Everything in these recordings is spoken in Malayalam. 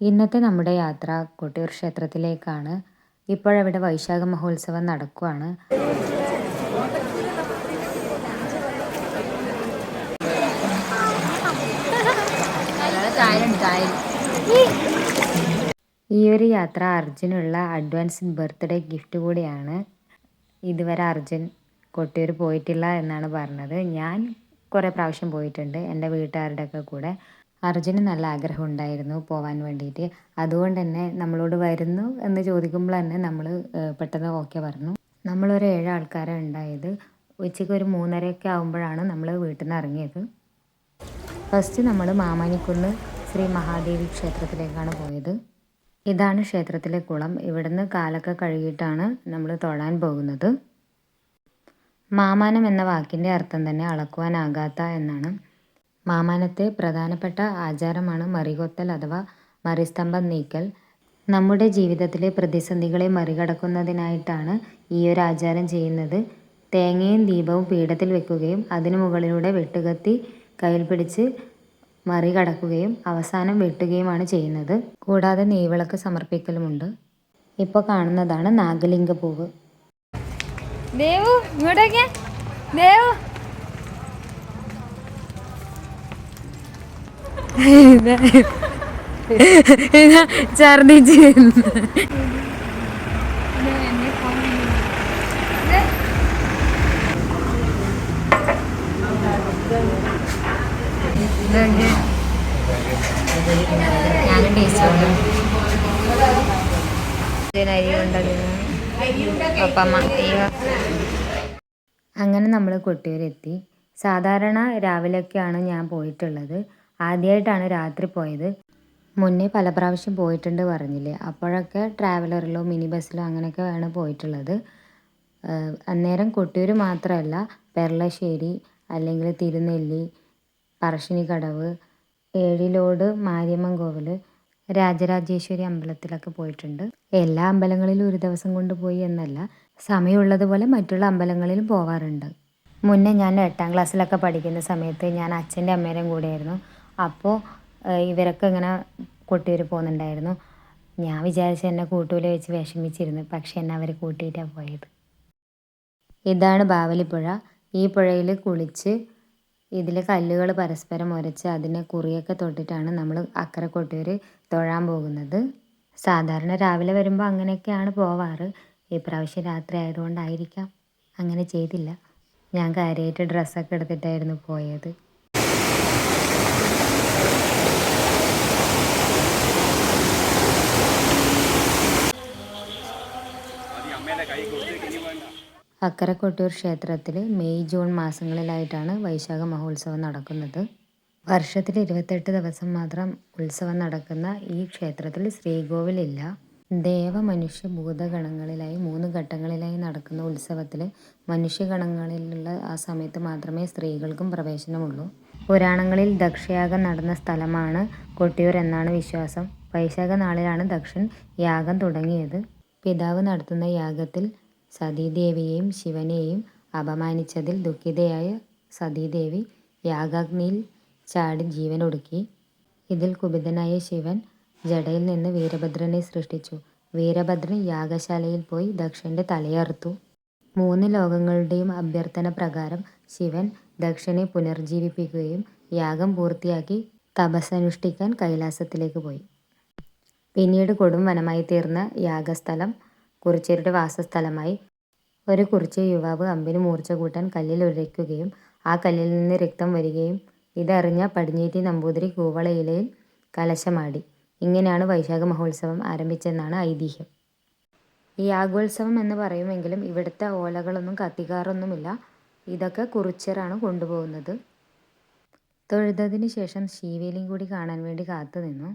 ഇന്നത്തെ നമ്മുടെ യാത്ര കൊട്ടിയൂർ ക്ഷേത്രത്തിലേക്കാണ് ഇപ്പോഴവിടെ വൈശാഖ മഹോത്സവം നടക്കുകയാണ് ഈ ഒരു യാത്ര അർജുനുള്ള അഡ്വാൻസ് ബർത്ത്ഡേ ഗിഫ്റ്റ് കൂടിയാണ്. ഇതുവരെ അർജുൻ കൊട്ടിയൂർ പോയിട്ടില്ല എന്നാണ് പറഞ്ഞത്. ഞാൻ കുറേ പ്രാവശ്യം പോയിട്ടുണ്ട് എന്റെ വീട്ടുകാരുടെ ഒക്കെ കൂടെ. അർജുന് നല്ല ആഗ്രഹം ഉണ്ടായിരുന്നു പോവാൻ വേണ്ടിയിട്ട്. അതുകൊണ്ട് തന്നെ നമ്മളോട് വരുന്നു എന്ന് ചോദിക്കുമ്പോൾ തന്നെ നമ്മൾ പെട്ടെന്ന് ഓക്കെ പറഞ്ഞു. നമ്മളൊരു ഏഴ് ആൾക്കാരാണ് ഉണ്ടായത്. ഉച്ചയ്ക്ക് ഒരു മൂന്നരയൊക്കെ ആകുമ്പോഴാണ് നമ്മൾ വീട്ടിൽ നിന്ന് ഇറങ്ങിയത്. ഫസ്റ്റ് നമ്മൾ മാമാനിക്കുന്ന് ശ്രീ മഹാദേവി ക്ഷേത്രത്തിലേക്കാണ് പോയത്. ഇതാണ് ക്ഷേത്രത്തിലെ കുളം. ഇവിടുന്ന് കാലൊക്കെ കഴുകിയിട്ടാണ് നമ്മൾ തൊഴാൻ പോകുന്നത്. മാമാനം എന്ന വാക്കിന്റെ അർത്ഥം തന്നെ അളക്കുവാനാകാത്ത എന്നാണ്. മാമാനത്തെ പ്രധാനപ്പെട്ട ആചാരമാണ് മറികൊത്തൽ അഥവാ മറിസ്തംഭം നീക്കൽ. നമ്മുടെ ജീവിതത്തിലെ പ്രതിസന്ധികളെ മറികടക്കുന്നതിനായിട്ടാണ് ഈ ഒരു ആചാരം ചെയ്യുന്നത്. തേങ്ങയും ദീപവും പീഠത്തിൽ വെക്കുകയും അതിനു മുകളിലൂടെ വെട്ടുകത്തി കയ്യിൽ പിടിച്ച് മറികടക്കുകയും അവസാനം വെട്ടുകയുമാണ് ചെയ്യുന്നത്. കൂടാതെ നെയ്വിളക്ക് സമർപ്പിക്കലുമുണ്ട്. ഇപ്പോൾ കാണുന്നതാണ് നാഗലിംഗ പൂവ് ദേവു ഇങ്ങോട്ടേക്ക്. ദേവു. അങ്ങനെ നമ്മൾ കൊട്ടിയൂരെത്തി സാധാരണ രാവിലെയൊക്കെയാണ് ഞാൻ പോയിട്ടുള്ളത്. ആദ്യമായിട്ടാണ് രാത്രി പോയത്. മുന്നേ പല പ്രാവശ്യം പോയിട്ടുണ്ട് പറഞ്ഞില്ലേ. അപ്പോഴൊക്കെ ട്രാവലറിലോ മിനി ബസ്സിലോ അങ്ങനെയൊക്കെ ആണ് പോയിട്ടുള്ളത് അന്നേരം കൊട്ടിയൂർ മാത്രമല്ല പെർളശ്ശേരി അല്ലെങ്കിൽ തിരുനെല്ലി പറശ്ശിനിക്കടവ് ഏഴിലോട് മാരിയമ്മൻ കോവിൽ രാജരാജേശ്വരി അമ്പലത്തിലൊക്കെ പോയിട്ടുണ്ട്. എല്ലാ അമ്പലങ്ങളിലും ഒരു ദിവസം കൊണ്ട് പോയി എന്നല്ല സമയമുള്ളതുപോലെ മറ്റുള്ള അമ്പലങ്ങളിലും പോവാറുണ്ട്. മുന്നേ ഞാൻ എട്ടാം ക്ലാസ്സിലൊക്കെ പഠിക്കുന്ന സമയത്ത് ഞാൻ അച്ഛന്റെ അമ്മേരും കൂടെയായിരുന്നു. അപ്പോൾ ഇവരൊക്കെ ഇങ്ങനെ കൊട്ടിയൂർ പോകുന്നുണ്ടായിരുന്നു ഞാൻ വിചാരിച്ച എന്നെ കൂട്ടൂല വെച്ച് വിഷമിച്ചിരുന്നു. പക്ഷെ എന്നെ അവർ കൂട്ടിയിട്ടാണ് പോയത്. ഇതാണ് ബാവലിപ്പുഴ ഈ പുഴയിൽ കുളിച്ച് ഇതിൽ കല്ലുകൾ പരസ്പരം ഉരച്ച് അതിനെ കുറിയൊക്കെ തൊട്ടിട്ടാണ് നമ്മൾ അക്കരെ കൊട്ടിയൂർ തൊഴാൻ പോകുന്നത്. സാധാരണ രാവിലെ വരുമ്പോൾ അങ്ങനെയൊക്കെയാണ് പോവാറ്. ഈ പ്രാവശ്യം രാത്രി ആയതുകൊണ്ടായിരിക്കാം. അങ്ങനെ ചെയ്തില്ല. ഞാൻ കാര്യമായിട്ട് ഡ്രസ്സൊക്കെ എടുത്തിട്ടായിരുന്നു പോയത്. അക്കരെ കൊട്ടൂർ ക്ഷേത്രത്തിൽ മെയ് ജൂൺ മാസങ്ങളിലായിട്ടാണ് വൈശാഖ മഹോത്സവം നടക്കുന്നത്. വർഷത്തിൽ ഇരുപത്തെട്ട് ദിവസം മാത്രം ഉത്സവം നടക്കുന്ന ഈ ക്ഷേത്രത്തിൽ ശ്രീകോവിലില്ല. ദേവ മനുഷ്യ ഭൂതഗണങ്ങളിലായി മൂന്ന് ഘട്ടങ്ങളിലായി നടക്കുന്ന ഉത്സവത്തിൽ മനുഷ്യഗണങ്ങളിലുള്ള ആ സമയത്ത് മാത്രമേ സ്ത്രീകൾക്കും പ്രവേശനമുള്ളൂ. പുരാണങ്ങളിൽ ദക്ഷയാഗം നടന്ന സ്ഥലമാണ് കൊട്ടിയൂർ എന്നാണ് വിശ്വാസം. വൈശാഖ നാളിലാണ് ദക്ഷൻ യാഗം തുടങ്ങിയത്. പിതാവ് നടത്തുന്ന യാഗത്തിൽ സതീദേവിയെയും ശിവനെയും അപമാനിച്ചതിൽ ദുഃഖിതയായ സതീദേവി യാഗാഗ്നിയിൽ ചാടി ജീവൻ ജീവനൊടുക്കി ഇതിൽ കുപിതനായ ശിവൻ ജടയിൽ നിന്ന് വീരഭദ്രനെ സൃഷ്ടിച്ചു. വീരഭദ്രൻ യാഗശാലയിൽ പോയി ദക്ഷന്റെ തലയറുത്തു. മൂന്ന് ലോകങ്ങളുടെയും അഭ്യർത്ഥന പ്രകാരം ശിവൻ ദക്ഷനെ പുനർജീവിപ്പിക്കുകയും യാഗം പൂർത്തിയാക്കി തപസ്സനുഷ്ഠിക്കാൻ കൈലാസത്തിലേക്ക് പോയി. പിന്നീട് കൊടും വനമായി തീർന്ന യാഗസ്ഥലം കുറിച്യരുടെ വാസസ്ഥലമായി ഒരു കുറിച്യ യുവാവ് അമ്പിന് മൂർച്ച കൂട്ടാൻ കല്ലിൽ ഉരയ്ക്കുകയും ആ കല്ലിൽ നിന്ന് രക്തം വരികയും ഇതറിഞ്ഞ പടിഞ്ഞേറ്റി നമ്പൂതിരി കൂവളയിലയിൽ കലശമാടി. ഇങ്ങനെയാണ് വൈശാഖ മഹോത്സവം ആരംഭിച്ചെന്നാണ് ഐതിഹ്യം. ഈ യാഗോത്സവം എന്ന് പറയുമെങ്കിലും ഇവിടുത്തെ ഓലകളൊന്നും കത്തിക്കാറൊന്നുമില്ല. ഇതൊക്കെ കുറിച്ചറാണ് കൊണ്ടുപോകുന്നത് തൊഴുതതിന് ശേഷം ശീവേലിയും കൂടി കാണാൻ വേണ്ടി കാത്തു നിന്നു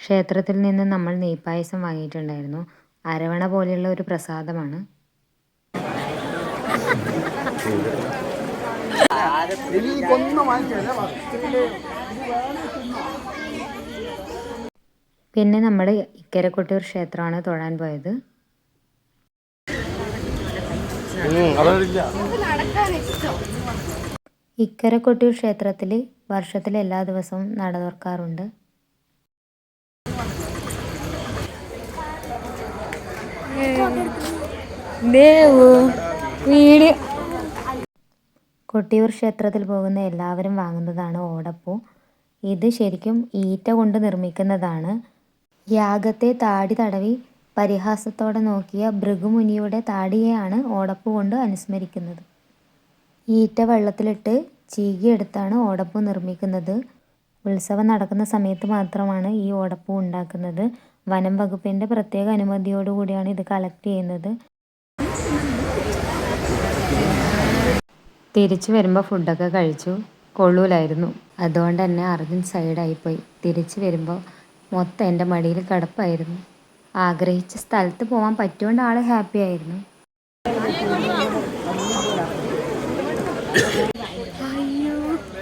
ക്ഷേത്രത്തിൽ നിന്ന് നമ്മൾ നെയ്പായസം വാങ്ങിയിട്ടുണ്ടായിരുന്നു. അരവണ പോലെയുള്ള ഒരു പ്രസാദമാണ്. പിന്നെ നമ്മൾ ഇക്കരക്കൊട്ടൂർ ക്ഷേത്രമാണ് തൊഴാൻ പോയത്. ഇക്കരക്കൊട്ടൂർ ക്ഷേത്രത്തിൽ വർഷത്തിൽ എല്ലാ ദിവസവും നട തുറക്കാറുണ്ട്. കൊട്ടിയൂർ ക്ഷേത്രത്തിൽ പോകുന്ന എല്ലാവരും വാങ്ങുന്നതാണ് ഓടപ്പൂ. ഇത് ശരിക്കും ഈറ്റ കൊണ്ട് നിർമ്മിക്കുന്നതാണ്. യാഗത്തെ താടി തടവി പരിഹാസത്തോടെ നോക്കിയ ഭൃഗുമുനിയുടെ താടിയെയാണ് ഓടപ്പൂ കൊണ്ട് അനുസ്മരിക്കുന്നത്. ഈറ്റ വെള്ളത്തിലിട്ട് ചീകിയെടുത്താണ് ഓടപ്പൂ നിർമ്മിക്കുന്നത്. ഉത്സവം നടക്കുന്ന സമയത്ത് മാത്രമാണ് ഈ ഓടപ്പൂ ഉണ്ടാക്കുന്നത്. വനം വകുപ്പിന്റെ പ്രത്യേക അനുമതിയോടുകൂടിയാണ് ഇത് കളക്ട് ചെയ്യുന്നത്. തിരിച്ചു വരുമ്പോൾ ഫുഡൊക്കെ കഴിച്ചു. കൊള്ളൂലായിരുന്നു. അതുകൊണ്ട് തന്നെ അർജുൻ സൈഡായിപ്പോയി തിരിച്ചു വരുമ്പോൾ മൊത്തം എന്റെ മടിയിൽ കിടപ്പായിരുന്നു. ആഗ്രഹിച്ച സ്ഥലത്ത് പോകാൻ പറ്റുകൊണ്ട് ആൾ ഹാപ്പി ആയിരുന്നു.